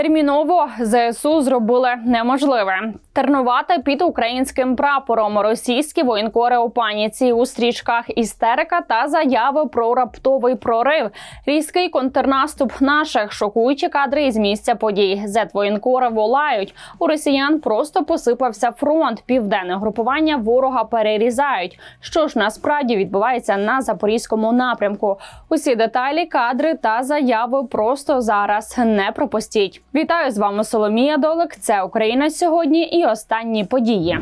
Терміново ЗСУ зробили неможливе тернувати під українським прапором. Російські воєнкори у паніці у стрічках істерика та заяви про раптовий прорив. Різкий контрнаступ наших шокуючі кадри із місця подій. Зет воєнкори волають. У росіян просто посипався фронт. Південне групування ворога перерізають. Що ж насправді відбувається на запорізькому напрямку? Усі деталі, кадри та заяви просто зараз не пропустіть. Вітаю з вами Соломія Долик. Це Україна сьогодні і останні події.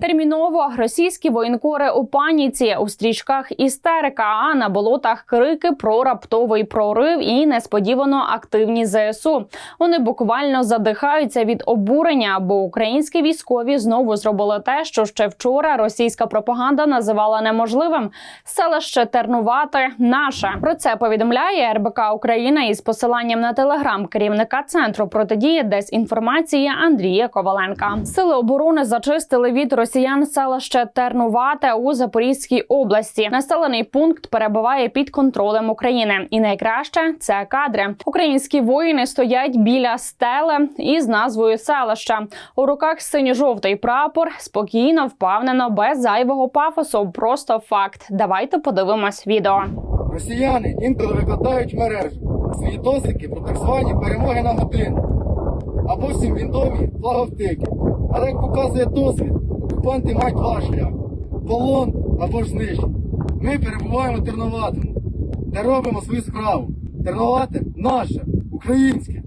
Терміново російські воєнкори у паніці у стрічках істерика, а на болотах крики про раптовий прорив і несподівано активні ЗСУ. Вони буквально задихаються від обурення, бо українські військові знову зробили те, що ще вчора російська пропаганда називала неможливим. Селище Тернувати наше про це повідомляє РБК Україна із посиланням на телеграм керівника центру протидії дезінформації Андрія Коваленка. Сили оборони зачистили від росіян селище Тернувате у Запорізькій області. Населений пункт перебуває під контролем України, і найкраще це кадри. Українські воїни стоять біля стели із назвою селища. У руках синьо-жовтий прапор спокійно, впевнено, без зайвого пафосу. Просто факт. Давайте подивимось відео. Росіяни інколи викладають в мережу свої досвідки про так звані перемоги на годину або всім відомі флаговтики. Але як показує досвід, окупанти мають два шляхи полон або ж знищення. Ми перебуваємо в Терноватому, де робимо свою справу. Терновате наше, українське.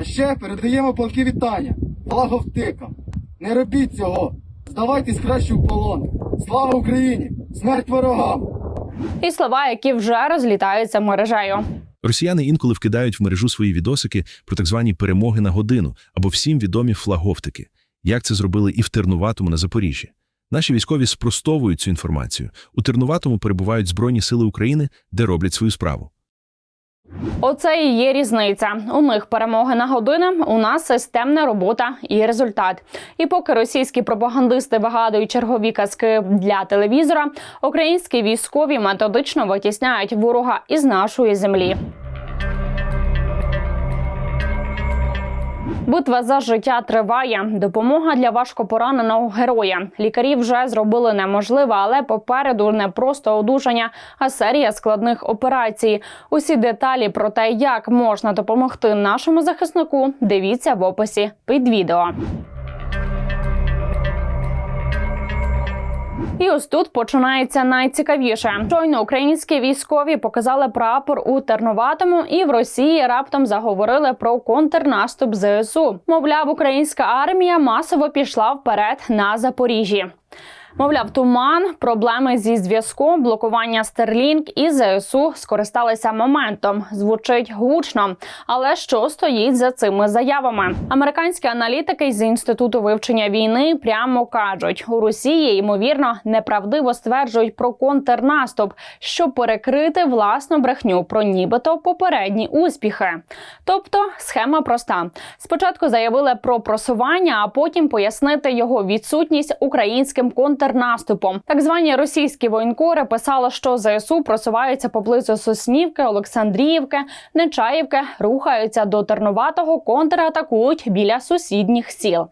А ще передаємо полки вітання флаговтикам. Не робіть цього. Здавайтесь краще в полон. Слава Україні! Смерть ворогам! І слова, які вже розлітаються мережею. Росіяни інколи вкидають в мережу свої відосики про так звані перемоги на годину або всім відомі флаговтики, як це зробили і в Тернуватому на Запоріжжі. Наші військові спростовують цю інформацію. У Тернуватому перебувають Збройні сили України, де роблять свою справу. Оце і є різниця. У них перемоги на години, у нас системна робота і результат. І поки російські пропагандисти вигадують чергові казки для телевізора, українські військові методично витісняють ворога із нашої землі. Битва за життя триває. Допомога для важкопораненого героя. Лікарі вже зробили неможливе, але попереду не просто одужання, а серія складних операцій. Усі деталі про те, як можна допомогти нашому захиснику, дивіться в описі під відео. І ось тут починається найцікавіше. Щойно українські військові показали прапор у Терноватому, і в Росії раптом заговорили про контрнаступ ЗСУ. Мовляв, українська армія масово пішла вперед на Запоріжжі. Мовляв, туман, проблеми зі зв'язком, блокування Стерлінг і ЗСУ скористалися моментом. Звучить гучно, але що стоїть за цими заявами? Американські аналітики з інституту вивчення війни прямо кажуть, у Росії ймовірно неправдиво стверджують про контрнаступ, щоб перекрити власну брехню про нібито попередні успіхи. Тобто схема проста: спочатку заявили про просування, а потім пояснити його відсутність українським контрнаступом. Так звані російські воєнкори писали, що ЗСУ просуваються поблизу Соснівки, Олександріївки, Нечаївки, рухаються до Терноватого, контратакують біля сусідніх сіл.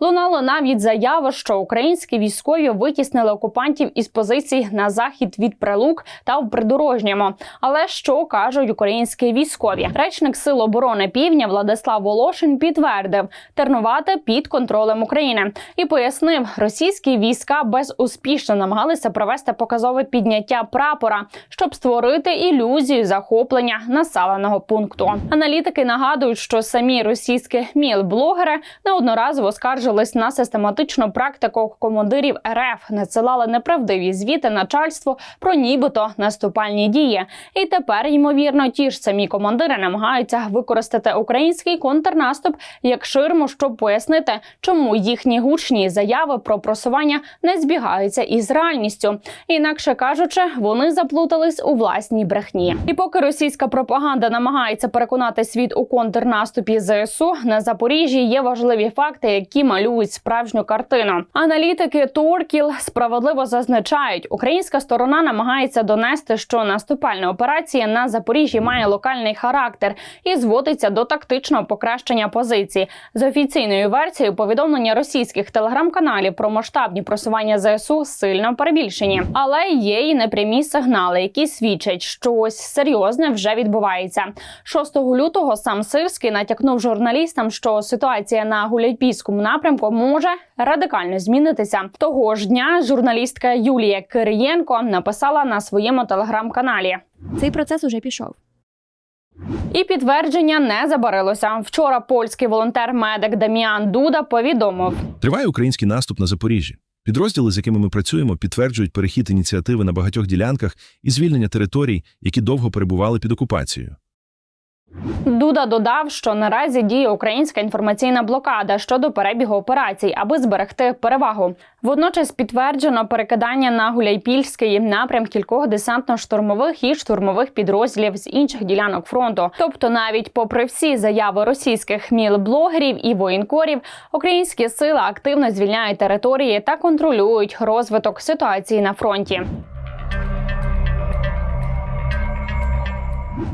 Лунало навіть заяви, що українські військові витіснили окупантів із позицій на захід від Прилук та в придорожньому. Але що кажуть українські військові? Речник Сил оборони Півдня Владислав Волошин підтвердив, Тернувати під контролем України і пояснив, російські війська безуспішно намагалися провести показове підняття прапора, щоб створити ілюзію захоплення населеного пункту. Аналітики нагадують, що самі російські міл-блогери неодноразово скаржились на систематичну практику командирів РФ, надсилали неправдиві звіти начальству про нібито наступальні дії. І тепер, ймовірно, ті ж самі командири намагаються використати український контрнаступ як ширму, щоб пояснити, чому їхні гучні заяви про просування не збігаються із реальністю. Інакше кажучи, вони заплутались у власній брехні. І поки російська пропаганда намагається переконати світ у контрнаступі ЗСУ, на Запоріжжі є важливі факти, які малюють справжню картину. Аналітики Торкіл справедливо зазначають, українська сторона намагається донести, що наступальна операція на Запоріжжі має локальний характер і зводиться до тактичного покращення позицій. З офіційною версією повідомлення російських телеграм-каналів про масштабні просування ЗСУ сильно перебільшені, але є і непрямі сигнали, які свідчать, що ось серйозне вже відбувається. 6 лютого сам Сирський натякнув журналістам, що ситуація на Гуляйпійському напрямку може радикально змінитися. Того ж дня журналістка Юлія Кириєнко написала на своєму телеграм-каналі. Цей процес уже пішов. І підтвердження не забарилося. Вчора польський волонтер-медик Даміан Дуда повідомив, Триває український наступ на Запоріжжі. Підрозділи, з якими ми працюємо, підтверджують перехід ініціативи на багатьох ділянках і звільнення територій, які довго перебували під окупацією. Дуда додав, що наразі діє українська інформаційна блокада щодо перебігу операцій, аби зберегти перевагу. Водночас підтверджено перекидання на Гуляйпільський напрям кількох десантно-штурмових і штурмових підрозділів з інших ділянок фронту. Тобто, навіть попри всі заяви російських міл-блогерів і воєнкорів, українські сили активно звільняють території та контролюють розвиток ситуації на фронті.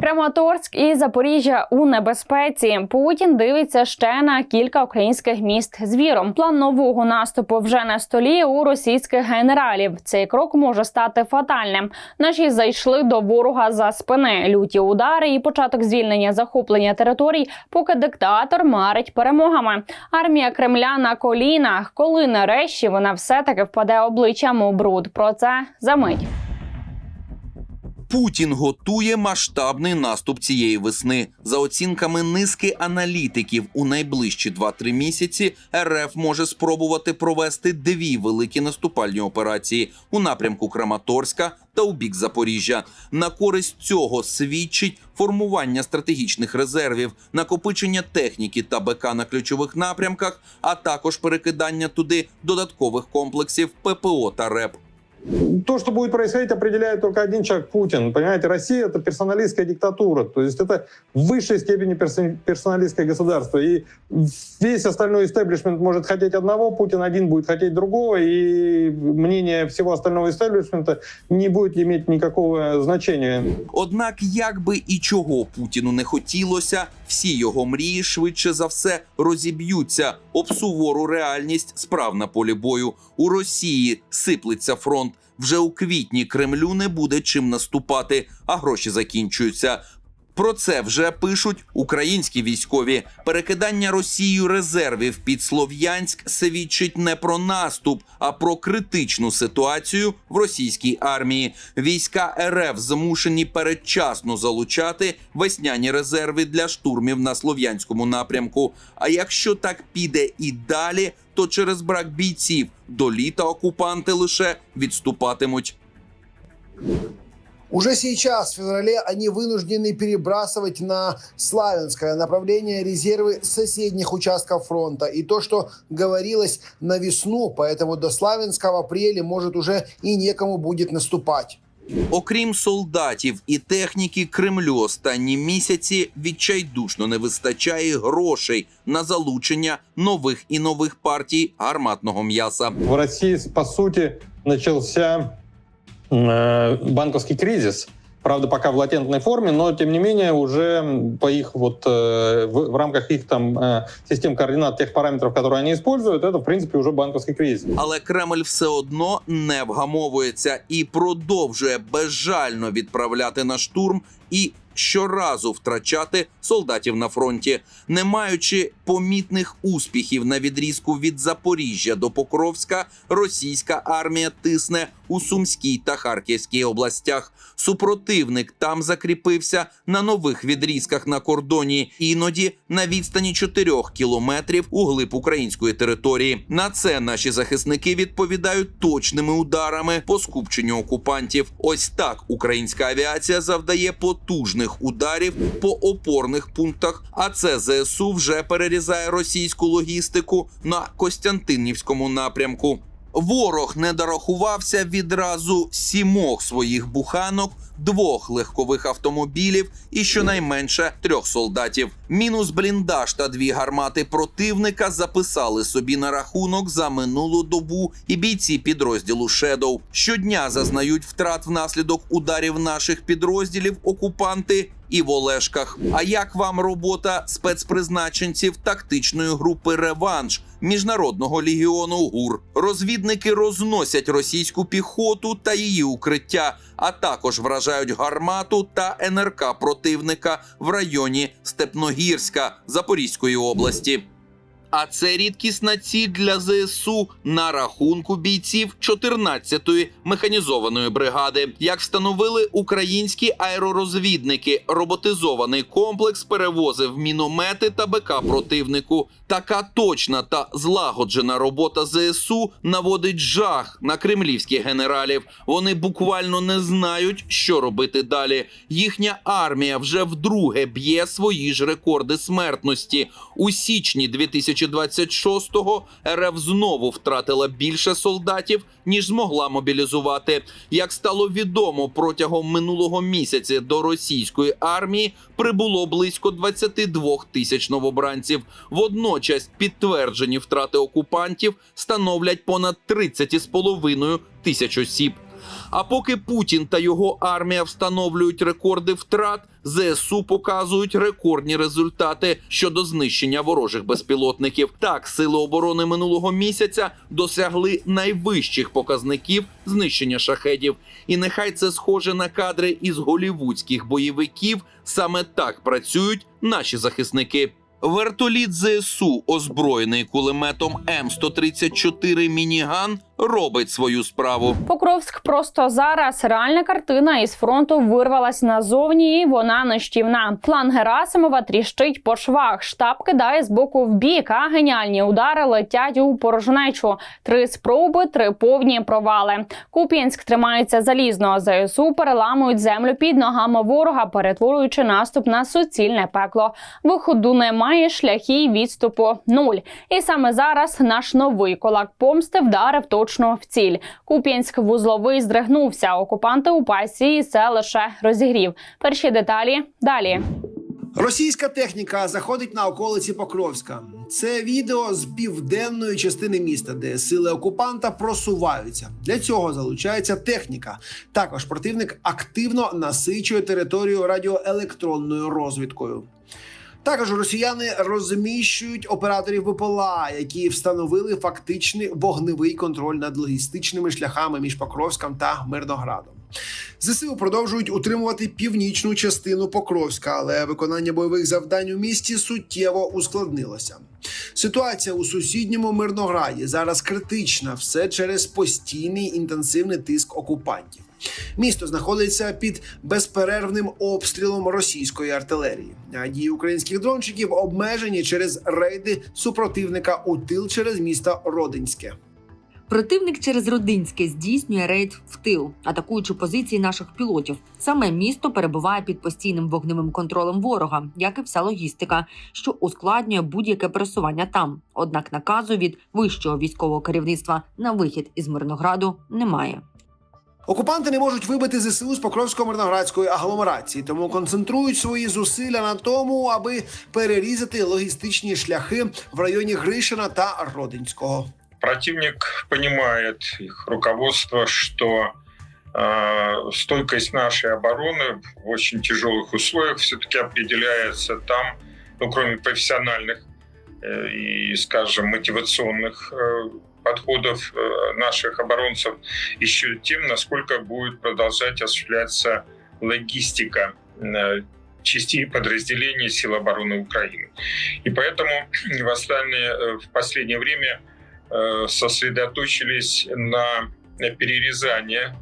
Краматорськ і Запоріжжя у небезпеці. Путін дивиться ще на кілька українських міст з віром. План нового наступу вже на столі у російських генералів. Цей крок може стати фатальним. Наші зайшли до ворога за спини. Люті удари і початок звільнення захоплення територій, поки диктатор марить перемогами. Армія Кремля на колінах. Коли нарешті вона все таки впаде обличчям у бруд. Про це за мить. Путін готує масштабний наступ цієї весни. За оцінками низки аналітиків, у найближчі 2-3 місяці РФ може спробувати провести дві великі наступальні операції у напрямку Краматорська та у бік Запоріжжя. На користь цього свідчить формування стратегічних резервів, накопичення техніки та БК на ключових напрямках, а також перекидання туди додаткових комплексів ППО та РЕП. то, что будет происходить, определяет только один человек Путин. Понимаете, Россия это персоналистская диктатура. То есть это в высшей степени персон- персоналистское государство. И весь остальной истеблишмент может хотеть одного, Путин один будет хотеть другого, и мнение всего остального истеблишмента не будет иметь никакого значения. Однак, як би і чого Путіну не хотілося, всі його мрії швидше за все розіб'ються об сувору реальність справ на полі бою. У Росії сиплеться фронт. Вже у квітні Кремлю не буде чим наступати, а гроші закінчуються. Про це вже пишуть українські військові. Перекидання Росією резервів під Слов'янськ свідчить не про наступ, а про критичну ситуацію в російській армії. Війська РФ змушені передчасно залучати весняні резерви для штурмів на слов'янському напрямку. А якщо так піде і далі, то через брак бійців до літа окупанти лише відступатимуть. Уже сейчас, в феврале, они вынуждены перебрасывать на Славянское направление резервы соседних участков фронта. И то, что говорилось на весну, поэтому до Славянска в апреле может уже и некому будет наступать. Окрім солдатів і техніки, Кремлю останні місяці відчайдушно не вистачає грошей на залучення нових і нових партій гарматного м'яса. В России, по сути, начался э, банковский кризис. Правда, пока в латентной форме, но тем не менее уже по их вот э, в, в рамках их там э, систем координат тех параметров, которые они используют, это в принципе уже банковский кризис. Але Кремль все одно не вгамовується і продовжує безжально відправляти на штурм і щоразу втрачати солдатів на фронті, не маючи помітних успіхів на відрізку від Запоріжжя до Покровська, російська армія тисне у Сумській та Харківській областях. Супротивник там закріпився на нових відрізках на кордоні, іноді на відстані 4 кілометрів у глиб української території. На це наші захисники відповідають точними ударами по скупченню окупантів. Ось так українська авіація завдає потужних ударів по опорних пунктах. А це ЗСУ вже перерізає російську логістику на Костянтинівському напрямку. ворог не дорахувався відразу сімох своїх буханок, двох легкових автомобілів і щонайменше трьох солдатів. Мінус бліндаж та дві гармати противника записали собі на рахунок за минулу добу і бійці підрозділу Шедоу. Щодня зазнають втрат внаслідок ударів наших підрозділів окупанти і в Олешках. А як вам робота спецпризначенців тактичної групи Реванш міжнародного легіону ГУР? Розвідники розносять російську піхоту та її укриття, а також вражають гармату та НРК противника в районі Степногірська Запорізької області. А це рідкісна ціль для ЗСУ на рахунку бійців 14-ї механізованої бригади. Як встановили українські аеророзвідники, роботизований комплекс перевозив міномети та БК противнику. Така точна та злагоджена робота ЗСУ наводить жах на кремлівських генералів. Вони буквально не знають, що робити далі. Їхня армія вже вдруге б'є свої ж рекорди смертності. У січні 2026-го РФ знову втратила більше солдатів, ніж змогла мобілізувати. Як стало відомо, протягом минулого місяця до російської армії прибуло близько 22 тисяч новобранців. Водночас підтверджені втрати окупантів становлять понад 30,5 тисяч осіб. А поки Путін та його армія встановлюють рекорди втрат, ЗСУ показують рекордні результати щодо знищення ворожих безпілотників. Так, сили оборони минулого місяця досягли найвищих показників знищення шахедів. І нехай це схоже на кадри із голівудських бойовиків. Саме так працюють наші захисники. Вертоліт ЗСУ, озброєний кулеметом М134 Мініган, робить свою справу. Покровськ просто зараз реальна картина із фронту вирвалась назовні, і вона нищівна. План Герасимова тріщить по швах. Штаб кидає з боку в бік, а геніальні удари летять у порожнечу. Три спроби, три повні провали. Куп'янськ тримається залізно. ЗСУ переламують землю під ногами ворога, перетворюючи наступ на суцільне пекло. Виходу немає, шляхи й відступу нуль. І саме зараз наш новий кулак помсти вдарив точно в ціль. Куп'янськ вузловий здригнувся. Окупанти у пасі і це лише розігрів. Перші деталі далі. Російська техніка заходить на околиці Покровська. Це відео з південної частини міста, де сили окупанта просуваються. Для цього залучається техніка. Також противник активно насичує територію радіоелектронною розвідкою. Також росіяни розміщують операторів БПЛА, які встановили фактичний вогневий контроль над логістичними шляхами між Покровськом та Мирноградом. ЗСУ продовжують утримувати північну частину Покровська, але виконання бойових завдань у місті суттєво ускладнилося. Ситуація у сусідньому Мирнограді зараз критична, все через постійний інтенсивний тиск окупантів. Місто знаходиться під безперервним обстрілом російської артилерії. А дії українських дрончиків обмежені через рейди супротивника у тил через місто Родинське. Противник через Родинське здійснює рейд в тил, атакуючи позиції наших пілотів. Саме місто перебуває під постійним вогневим контролем ворога, як і вся логістика, що ускладнює будь-яке пересування там. Однак наказу від вищого військового керівництва на вихід із Мирнограду немає. Окупанти не можуть вибити ЗСУ з Покровсько-Мирноградської агломерації, тому концентрують свої зусилля на тому, аби перерізати логістичні шляхи в районі Гришина та Родинського. Противник понимает, их руководство, что э, стойкость нашей обороны в очень тяжелых условиях все-таки определяется там, ну, кроме профессиональных э, и, скажем, мотивационных э, подходов э, наших оборонцев, еще тем, насколько будет продолжать осуществляться логистика э, частей подразделений сил обороны Украины. И поэтому в, остальные, э, в последнее время сосредоточились на перерезание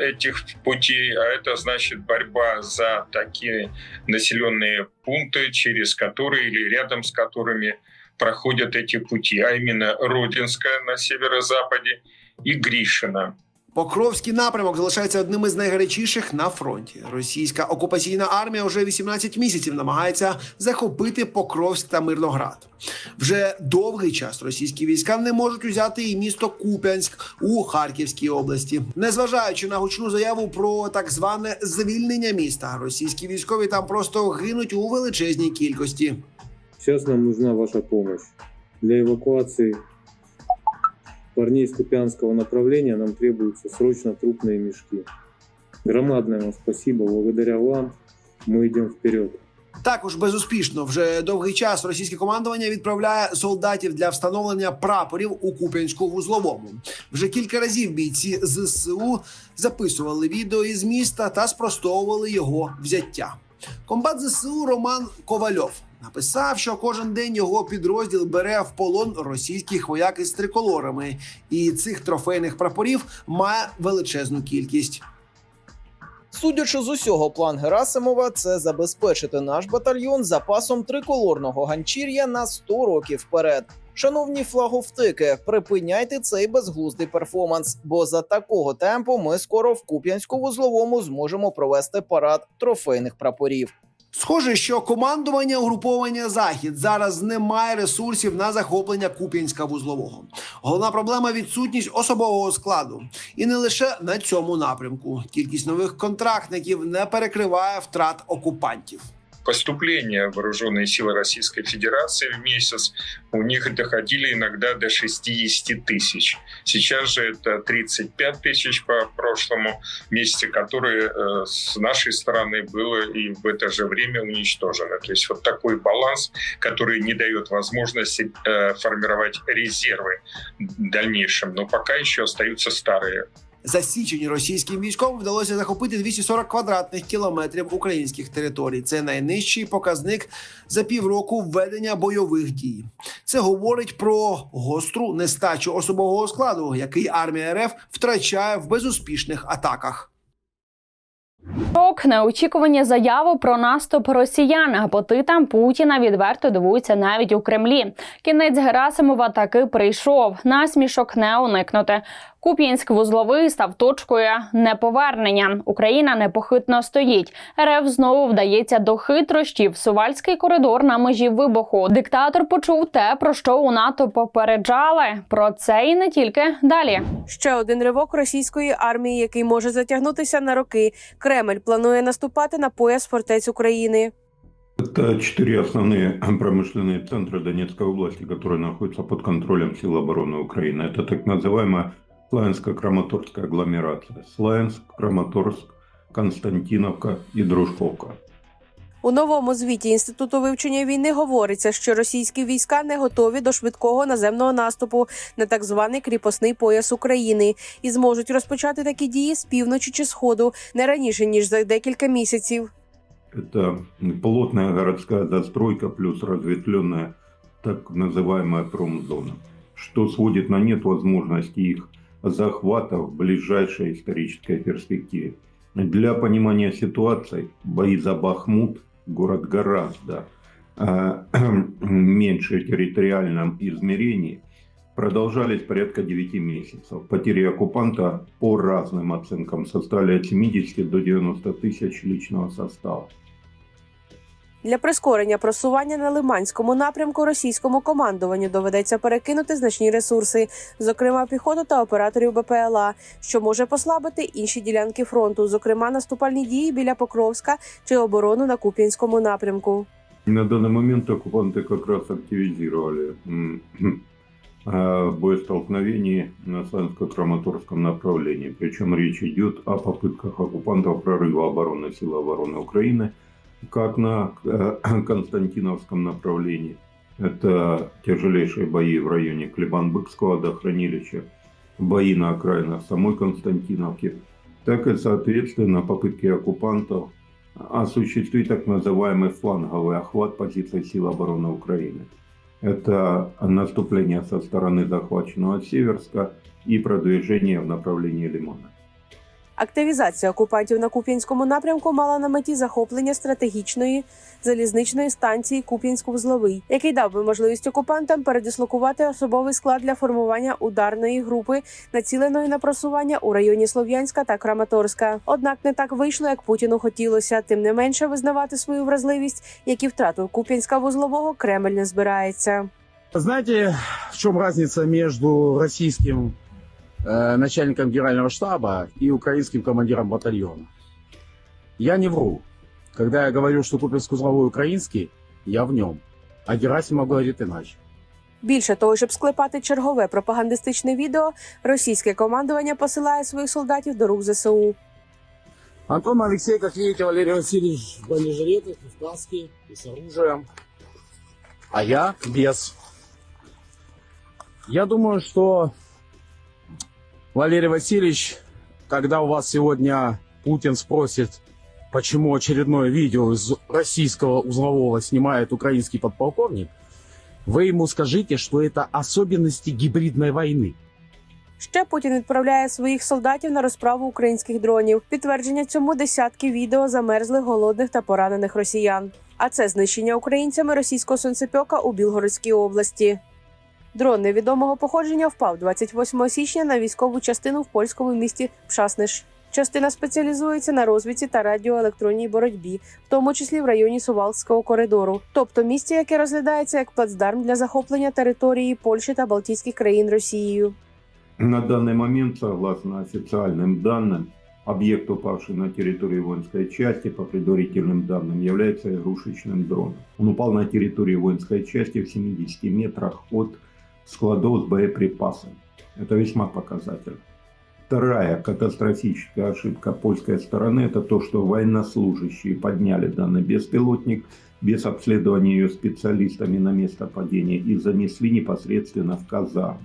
этих путей, а это значит борьба за такие населенные пункты, через которые или рядом с которыми проходят эти пути, а именно Родинская на северо-западе и Гришина Покровський напрямок залишається одним із найгарячіших на фронті. Російська окупаційна армія вже 18 місяців намагається захопити Покровськ та Мирноград. Вже довгий час російські війська не можуть узяти і місто Куп'янськ у Харківській області. Незважаючи на гучну заяву про так зване звільнення міста, російські військові там просто гинуть у величезній кількості. Сейчас нам нужна ваша помощь. Для эвакуации парней с Купянского направления нам требуются срочно трупные мешки. Громадное вам спасибо. Благодаря вам мы идем вперед. Також безуспішно вже довгий час російське командування відправляє солдатів для встановлення прапорів у Куп'янську вузловому. Вже кілька разів бійці ЗСУ записували відео із міста та спростовували його взяття. Комбат ЗСУ Роман Ковальов написав, що кожен день його підрозділ бере в полон російських вояк із триколорами, і цих трофейних прапорів має величезну кількість. Судячи з усього, план Герасимова це забезпечити наш батальйон запасом триколорного ганчір'я на 100 років вперед. Шановні флаговтики, припиняйте цей безглуздий перформанс, бо за такого темпу ми скоро в Куп'янську вузловому зможемо провести парад трофейних прапорів. Схоже, що командування угруповання Захід зараз не має ресурсів на захоплення Куп'янська вузлового. Головна проблема відсутність особового складу, і не лише на цьому напрямку. Кількість нових контрактників не перекриває втрат окупантів. Поступления вооруженные силы Российской Федерации в месяц у них доходили иногда до 60 тысяч. Сейчас же это 35 тысяч по прошлому месяце, которые э, с нашей стороны было и в это же время уничтожено. То есть вот такой баланс, который не дает возможности э, формировать резервы в дальнейшем. Но пока еще остаются старые За січень російським військовим вдалося захопити 240 квадратних кілометрів українських територій. Це найнижчий показник за півроку введення бойових дій. Це говорить про гостру нестачу особового складу, який армія РФ втрачає в безуспішних атаках. Шок, неочікувані заяви про наступ росіян. Апетитам Путіна відверто дивуються навіть у Кремлі. Кінець Герасимова таки прийшов. Насмішок не уникнути. Куп'янськ вузловий став точкою неповернення. Україна непохитно стоїть. РФ знову вдається до хитрощів. Сувальський коридор на межі вибуху. Диктатор почув те, про що у НАТО попереджали. Про це і не тільки далі. Ще один ривок російської армії, який може затягнутися на роки. Кремль планує наступати на пояс фортець України. Это четыре основные промышленные центра Донецкой области, которые находятся под контролем сил обороны Украины. Это так называемая Славянско-Краматорская агломерация. Славянск, Краматорск, Константиновка и Дружковка. У новому звіті інституту вивчення війни говориться, що російські війська не готові до швидкого наземного наступу на так званий кріпосний пояс України і зможуть розпочати такі дії з півночі чи сходу не раніше ніж за декілька місяців. Это плотная городская застройка плюс разветвленная так называемая промзона, что сводит на нет возможности их захвата в ближайшей исторической перспективе. Для понимания ситуации бои за Бахмут, город гораздо э, меньше в территориальном измерении, продолжались порядка 9 месяцев. Потери оккупанта по разным оценкам составили от 70 до 90 тысяч личного состава. Для прискорення просування на Лиманському напрямку російському командуванню доведеться перекинути значні ресурси, зокрема піхоту та операторів БПЛА, що може послабити інші ділянки фронту, зокрема наступальні дії біля Покровська чи оборону на Куп'янському напрямку. На данный момент оккупанты как раз активизировали м, э, боестолкновение на Славянско-Краматорском направлении. Причем речь идет о попытках оккупантов прорыва обороны сил обороны Украины как на э, Константиновском направлении. Это тяжелейшие бои в районе Клебан-Быкского водохранилища, бои на окраинах самой Константиновки, так и, соответственно, попытки оккупантов осуществить так называемый фланговый охват позиций сил обороны Украины. Это наступление со стороны захваченного Северска и продвижение в направлении Лимана. Активізація окупантів на Куп'янському напрямку мала на меті захоплення стратегічної залізничної станції Куп'янськ-Вузловий, який дав би можливість окупантам передислокувати особовий склад для формування ударної групи, націленої на просування у районі Слов'янська та Краматорська. Однак не так вийшло, як Путіну хотілося. Тим не менше визнавати свою вразливість, як і втрату Куп'янська вузлового Кремль не збирається. Знаете, в чем разница между российским э, начальником генерального штаба и украинским командиром батальона? Я не вру. Когда я говорю, что Купинск-Узловой украинский, я в нем. А Герасимов говорит иначе. Більше того, щоб склепати чергове пропагандистичне відео, російське командування посилає своїх солдатів до рук ЗСУ. Антон Алексей, как видите, Валерий Васильевич в бронежилетах, в каске, и с оружием. А я без. Я думаю, что Валерий Васильевич, когда у вас сегодня Путин спросит, почему очередное видео из российского узлового снимает украинский подполковник, вы ему скажите, что это особенности гибридной войны. Ще Путін відправляє своїх солдатів на розправу українських дронів. Підтвердження цьому десятки відео замерзлих, голодних та поранених росіян. А це знищення українцями російського сонцепьока у Білгородській області. Дрон невідомого походження впав 28 січня на військову частину в польському місті Пшасниш. Частина спеціалізується на розвідці та радіоелектронній боротьбі, в тому числі в районі Сувалського коридору, тобто місце, яке розглядається як плацдарм для захоплення території Польщі та Балтійських країн Росією. На данный момент, согласно официальным данным, объект, упавший на территории воинской части, по предварительным данным, является игрушечным дроном. Он упал на территории воинской части в 70 метрах от складов с боеприпасами. Это весьма показательно. Вторая катастрофическая ошибка польской стороны – это то, что военнослужащие подняли данный беспилотник без обследования ее специалистами на место падения и занесли непосредственно в казарму.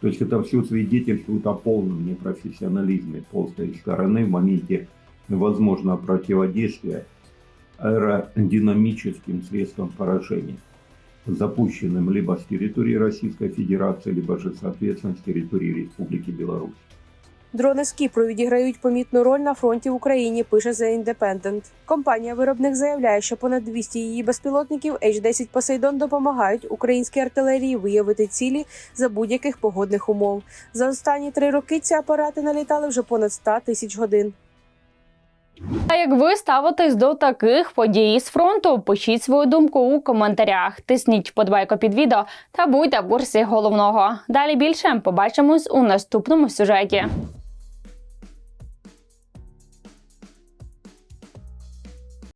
То есть это все свидетельствует о полном непрофессионализме польской стороны в моменте возможного противодействия аэродинамическим средствам поражения, запущенным либо с территории Российской Федерации, либо же, соответственно, с территории Республики Беларусь. Дрони з Кіпру відіграють помітну роль на фронті в Україні. Пише The Independent. Компанія-виробник заявляє, що понад 200 її безпілотників H-10 Посейдон допомагають українській артилерії виявити цілі за будь-яких погодних умов. За останні три роки ці апарати налітали вже понад 100 тисяч годин. А як ви ставитесь до таких подій з фронту? Пишіть свою думку у коментарях. Тисніть подбайко під відео та будьте в курсі головного. Далі більше побачимось у наступному сюжеті.